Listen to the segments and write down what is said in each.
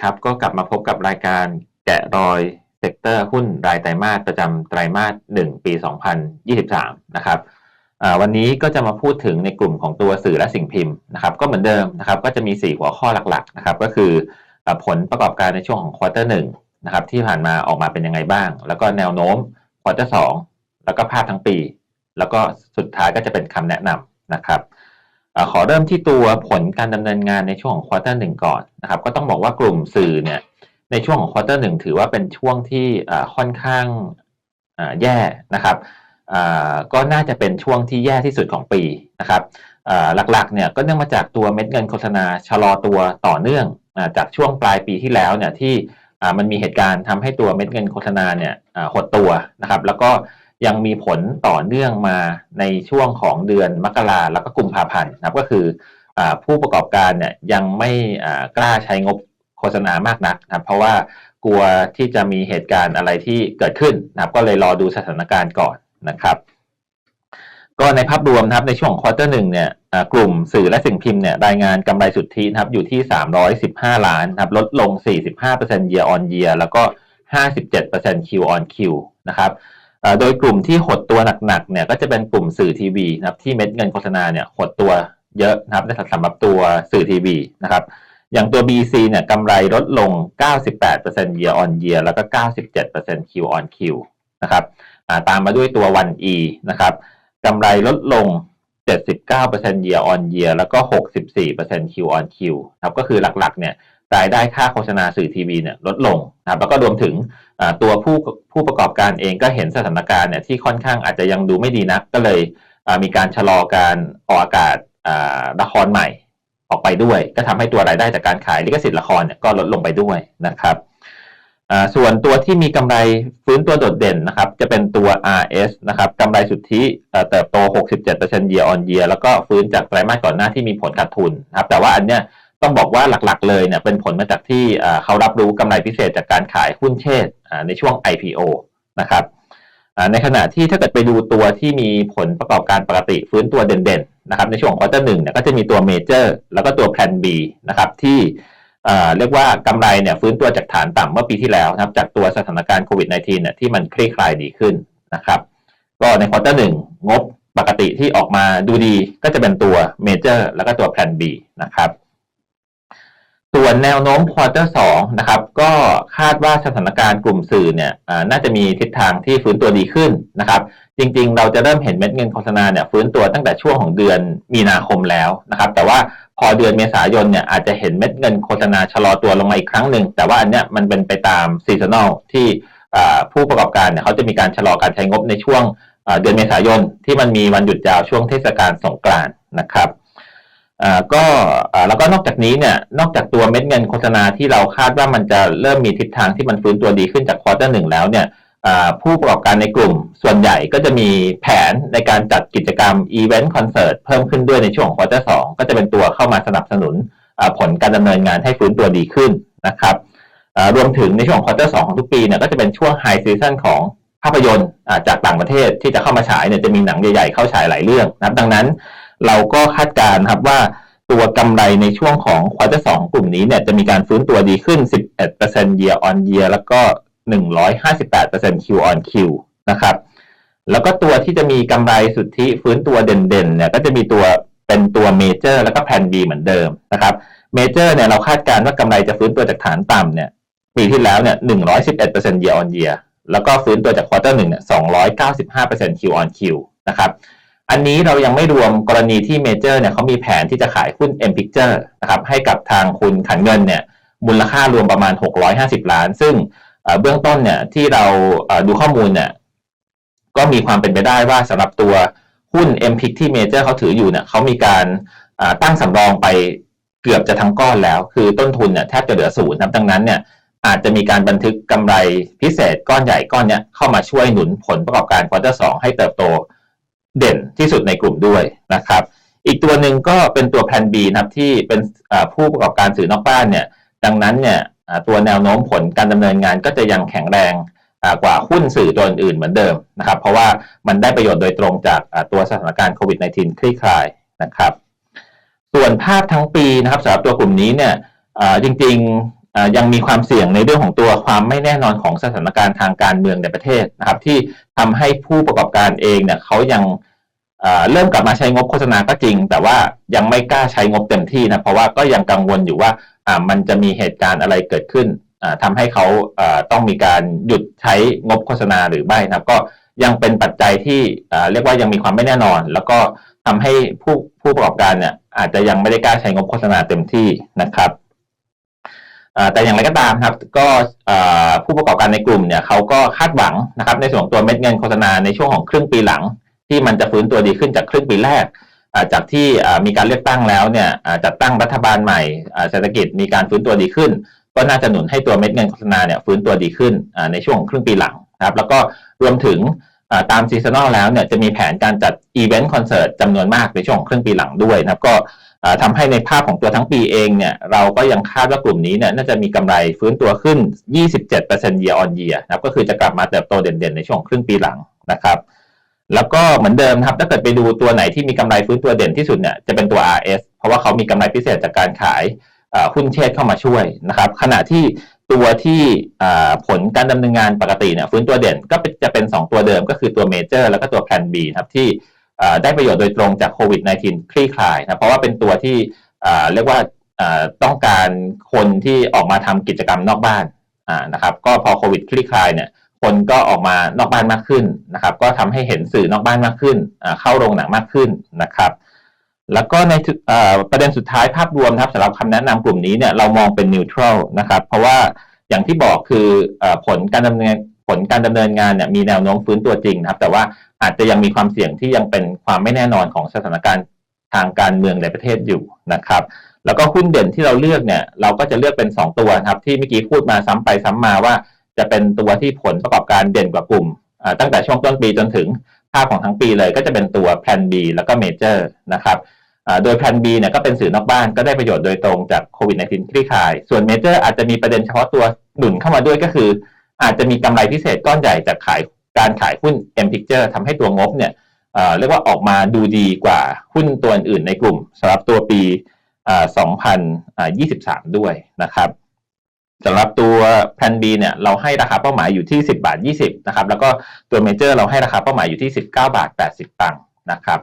ครับ ก็กลับมาพบกับรายการแกะรอยเซกเตอร์หุ้นรายไตรมาสประจำไตรมาส 1 ปี 2023 นะครับวันนี้ก็จะมาพูดถึงในกลุ่มของตัวสื่อและสิ่งพิมพ์นะครับ ก็เหมือนเดิมนะครับ ก็จะมี 4 หัวข้อหลักๆนะครับ ก็คือผลประกอบการในช่วงของควอเตอร์หนึ่งนะครับที่ผ่านมาออกมาเป็นยังไงบ้าง แล้วก็แนวโน้มควอเตอร์สองแล้วก็ภาพทั้งปี แล้วก็สุดท้ายก็จะเป็นคำแนะนำนะครับ ขอเริ่มที่ตัวผลการดำเนินงานในช่วงของควอเตอร์หนึ่งก่อนนะครับก็ต้องบอกว่ากลุ่มสื่อเนี่ยในช่วงของควอเตอร์หนึ่งถือว่าเป็นช่วงที่ค่อนข้างแย่นะครับก็น่าจะเป็นช่วงที่แย่ที่สุดของปีนะครับหลักๆเนี่ยก็เนื่องมาจากตัวเม็ดเงินโฆษณาชะลอตัวต่อเนื่องจากช่วงปลายปีที่แล้วเนี่ยที่มันมีเหตุการณ์ทำให้ตัวเม็ดเงินโฆษณาเนี่ยหดตัวนะครับแล้วก็ ยังมีผลต่อเนื่องมาในช่วงของเดือนมกราแล้วก็กุมภาพันธ์นะครับก็คืออผู้ประกอบการเนี่ยยังไม่กล้าใช้งบโฆษณามากนักนะครับเพราะว่ากลัวที่จะมีเหตุการณ์อะไรที่เกิดขึ้นนะครับก็เลยรอดูสถานการณ์ก่อนนะครับ ก็ในภาพรวมนะครับในช่วงควอเตอร์หนึ่งเนี่ยกลุ่มสื่อและสิ่งพิมพ์เนี่ยรายงานกำไรสุทธินะครับอยู่ที่ 315 ล้านนะครับลดลง 45% year on year แล้วก็ 57% Q on Q นะครับ โดยกลุ่มที่หดตัวหนักๆเนี่ยก็จะเป็นกลุ่มสื่อทีวีนะครับที่เม็ดเงินโฆษณาเนี่ยหดตัวเยอะนะครับในสำหรับตัวสื่อทีวีนะครับอย่างตัว BC เนี่ยกำไรลดลง 98% year on year แล้วก็ 97% Q on Q นะครับาตามมาด้วยตัว 1E นะครับกำไรลดลง 79% year on year แล้วก็ 64% Q on Q นะครับก็คือหลักๆเนี่ย รายได้ค่าโฆษณาสื่อทีวีเนี่ยลดลงนะครับแล้วก็รวมถึงตัวผู้ผู้ประกอบการเองก็เห็นสถานการณ์เนี่ยที่ค่อนข้างอาจจะยังดูไม่ดีนัก ก็เลยมีการชะลอการออกอากาศละครใหม่ออกไปด้วย ก็ทำให้ตัวรายได้จากการขายลิขสิทธิ์ละครเนี่ยก็ลดลงไปด้วยนะครับส่วนตัวที่มีกำไรฟื้นตัวโดดเด่นนะครับจะเป็นตัว RS นะครับกำไรสุทธิเอ่อเติบโต 67% year on year แล้วก็ฟื้นจากไตรมาสก่อนหน้าที่มีผลขาดทุนนะครับแต่ว่าอันเนี้ย ต้องบอกว่าหลักๆ เลยเนี่ยเป็นผลมาจากที่เขารับรู้กำไรพิเศษจากการขายหุ้นเชษในช่วง IPO นะครับในขณะที่ถ้าเกิดไปดูตัวที่มีผลประกอบการปกติฟื้นตัวเด่นๆนะครับในช่วงควอเตอร์หนึ่งเนี่ยก็จะมีตัวเมเจอร์แล้วก็ตัวแพลน B นะครับที่เรียกว่ากำไรเนี่ยฟื้นตัวจากฐานต่ำเมื่อปีที่แล้วนะครับจากตัวสถานการณ์โควิด -19 เนี่ยที่มันคลี่คลายดีขึ้นนะครับก็ในควอเตอร์หนึ่งงบปกติที่ออกมาดูดีก็จะเป็นตัวเมเจอร์แล้วก็ตัวแพลน B นะครับ ส่วนแนวโน้มควอเตอร์สองนะครับก็คาดว่าสถานการณ์กลุ่มสื่อเนี่ยน่าจะมีทิศทางที่ฟื้นตัวดีขึ้นนะครับ จริงๆ เราจะเริ่มเห็นเม็ดเงินโฆษณาเนี่ยฟื้นตัวตั้งแต่ช่วงของเดือนมีนาคมแล้วนะครับ แต่ว่าพอเดือนเมษายนเนี่ยอาจจะเห็นเม็ดเงินโฆษณาชะลอตัวลงมาอีกครั้งหนึ่งแต่ว่าอันเนี้ยมันเป็นไปตามซีซันอลที่ผู้ประกอบการเนี่ยเขาจะมีการชะลอการใช้งบในช่วงเดือนเมษายนที่มันมีวันหยุดยาวช่วงเทศกาลสงกรานต์นะครับ อ่าก็อ่าแล้วก็นอกจากนี้เนี่ยนอกจากตัวเม็ดเงินโฆษณาที่เราคาดว่ามันจะเริ่มมีทิศทางที่มันฟื้นตัวดีขึ้นจากควอเตอร์หนึ่งแล้วเนี่ยอ่าผู้ประกอบการในกลุ่มส่วนใหญ่ก็จะมีแผนในการจัดกิจกรรมอีเวนต์คอนเสิร์ตเพิ่มขึ้นด้วยในช่วงควอเตอร์สองก็จะเป็นตัวเข้ามาสนับสนุนอ่าผลการดำเนินงานให้ฟื้นตัวดีขึ้นนะครับอ่ารวมถึงในช่วงควอเตอร์สองของทุกปีเนี่ยก็จะเป็นช่วงไฮซีซันของภาพยนตร์อ่าจากต่างประเทศที่จะเข้ามาฉายเนี่ยจะมีหนังใหญ่ๆเข้าฉายหลายเรื่องนะครับดังนั้น เราก็คาดการณ์ครับว่าตัวกำไรในช่วงของควอเตอร์สองกลุ่มนี้เนี่ยจะมีการฟื้นตัวดีขึ้น 11% year on year แล้วก็ 158% Q on Q นะครับ แล้วก็ตัวที่จะมีกำไรสุทธิฟื้นตัวเด่นๆเนี่ยก็จะมีตัวเป็นตัวเมเจอร์แล้วก็แพน B เหมือนเดิมนะครับเมเจอร์เนี่ยเราคาดการณ์ว่ากำไรจะฟื้นตัวจากฐานต่ำเนี่ยปีที่แล้วเนี่ย 111% year on year แล้วก็ฟื้นตัวจากควอเตอร์หนึ่งเนี่ย 295% Q on Q นะครับ อันนี้เรายังไม่รวมกรณีที่เมเจอร์เนี่ยเขามีแผนที่จะขายหุ้น M Picture นะครับให้กับทางคุณขันเงินเนี่ยมูลค่ารวมประมาณ 650 ล้าน ซึ่งเบื้องต้นเนี่ยที่เราดูข้อมูลเนี่ยก็มีความเป็นไปได้ว่าสำหรับตัวหุ้น M Pic ที่เมเจอร์เขาถืออยู่เนี่ยเขามีการตั้งสำรองไปเกือบจะทั้งก้อนแล้ว คือต้นทุนเนี่ยแทบจะเหลือศูนย์นะครับดังนั้นเนี่ยอาจจะมีการบันทึกกำไรพิเศษก้อนใหญ่ก้อนเนี้ยเข้ามาช่วยหนุนผลประกอบการควอเตอร์สให้เติบโต เด่นที่สุดในกลุ่มด้วยนะครับ อีกตัวหนึ่งก็เป็นตัวแพน B นะครับที่เป็นผู้ประกอบการสื่อนอกบ้านเนี่ยดังนั้นเนี่ยตัวแนวโน้มผลการดำเนินงานก็จะยังแข็งแรงกว่าหุ้นสื่อตัวอื่นเหมือนเดิมนะครับเพราะว่ามันได้ประโยชน์โดยตรงจากตัวสถานการณ์โควิด -19 คลี่คลายนะครับ ส่วนภาพทั้งปีนะครับสำหรับตัวกลุ่มนี้เนี่ยจริงๆ ยังมีความเสี่ยงในเรื่องของตัวความไม่แน่นอนของสถานการณ์ทางการเมืองในประเทศนะครับ ที่ทำให้ผู้ประกอบการเองเนี่ยเขายังเริ่มกลับมาใช้งบโฆษณาก็จริง แต่ว่ายังไม่กล้าใช้งบเต็มที่นะเพราะว่าก็ยังกังวลอยู่ว่ามันจะมีเหตุการณ์อะไรเกิดขึ้นอ่าทำให้เขาต้องมีการหยุดใช้งบโฆษณาหรือไม่นะครับ ก็ยังเป็นปัจจัยที่เรียกว่ายังมีความไม่แน่นอน แล้วก็ทำให้ผู้ผู้ประกอบการเนี่ยอาจจะยังไม่ได้กล้าใช้งบโฆษณาเต็มที่นะครับ แต่อย่างไรก็ตามครับก็ผู้ประกอบการในกลุ่มเนี่ยเขาก็คาดหวังนะครับในส่วนของตัวเม็ดเงินโฆษณาในช่วงของครึ่งปีหลัง ที่มันจะฟื้นตัวดีขึ้นจากครึ่งปีแรก จากที่มีการเลือกตั้งแล้วเนี่ยจัดตั้งรัฐบาลใหม่เศรษฐกิจมีการฟื้นตัวดีขึ้น ก็น่าจะหนุนให้ตัวเม็ดเงินโฆษณาเนี่ยฟื้นตัวดีขึ้นในช่วงครึ่งปีหลังครับแล้วก็รวมถึงตามซีซันอลแล้วเนี่ยจะมีแผนการจัดอีเวนต์คอนเสิร์ตจำนวนมากในช่วงครึ่งปีหลังด้วยนะครับก็ อ่าทำให้ในภาพของตัวทั้งปีเองเนี่ยเราก็ยังคาดว่ากลุ่มนี้เนี่ยน่าจะมีกำไรฟื้นตัวขึ้น 27% year on year นะครับก็คือจะกลับมาเติบโตเด่นๆ ในช่วงครึ่งปีหลังนะครับแล้วก็เหมือนเดิมครับถ้าเกิดไปดูตัวไหนที่มีกำไรฟื้นตัวเด่นที่สุดเนี่ยจะเป็นตัว RS เพราะว่าเขามีกำไรพิเศษจากการขายหุ้นเชษเข้ามาช่วยนะครับขณะที่ตัวที่ผลการดำเนินงานปกติเนี่ยฟื้นตัวเด่นก็จะเป็น 2 ตัวเดิมก็คือตัวเมเจอร์แล้วก็ตัว Plan B ครับที่ ได้ประโยชน์โดยตรงจากโควิด -19 คลี่คลายนะเพราะว่าเป็นตัวที่เรียกว่าต้องการคนที่ออกมาทำกิจกรรมนอกบ้านนะครับก็พอโควิดคลี่คลายเนี่ยคนก็ออกมานอกบ้านมากขึ้นนะครับ ก็ทำให้เห็นสื่อนอกบ้านมากขึ้น เข้าโรงหนังมากขึ้นนะครับ แล้วก็ในประเด็นสุดท้ายภาพรวมครับสำหรับคำแนะนำกลุ่มนี้เนี่ยเรามองเป็นนิวทรัลนะครับ เพราะว่าอย่างที่บอกคือผลการดำเนินผลการดำเนินงานเนี่ยมีแนวโน้มฟื้นตัวจริงนะครับ แต่ว่า อาจจะยังมีความเสี่ยงที่ยังเป็นความไม่แน่นอนของสถานการณ์ทางการเมืองในประเทศอยู่นะครับ แล้วก็หุ้นเด่นที่เราเลือกเนี่ย เราก็จะเลือกเป็น 2 ตัวนะครับ ที่เมื่อกี้พูดมาซ้ำไปซ้ำมาว่า จะเป็นตัวที่ผลประกอบการเด่นกว่ากลุ่ม ตั้งแต่ช่วงต้นปีจนถึงภาพของทั้งปีเลย ก็จะเป็นตัว Plan B แล้วก็ Major นะครับโดย Plan B เนี่ยก็เป็นสื่อนอกบ้านก็ได้ประโยชน์โดยตรงจากโควิด -19 คลี่คลาย ส่วน Major อาจจะมีประเด็นเฉพาะตัวหนุนเข้ามาด้วยก็คือ อาจจะมีกำไรพิเศษก้อนใหญ่จากขาย การขายหุ้น M Picture ทำให้ตัวงบเนี่ยเเรียกว่าออกมาดูดีกว่าหุ้นตัวอื่นในกลุ่มสำหรับตัวปี 2023 ด้วยนะครับสำหรับตัว Plan B เนี่ยเราให้ราคาเป้าหมายอยู่ที่ 10 บาท 20 นะครับ แล้วก็ตัว Major เราให้ราคาเป้าหมายอยู่ที่ 19 บาท 80 ตังค์นะครับ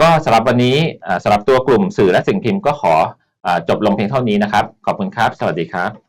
ก็สำหรับวันนี้สำหรับตัวกลุ่มสื่อและสิ่งพิมพ์ก็ขออจบลงเพียงเท่านี้นะครับ ขอบคุณครับ สวัสดีครับ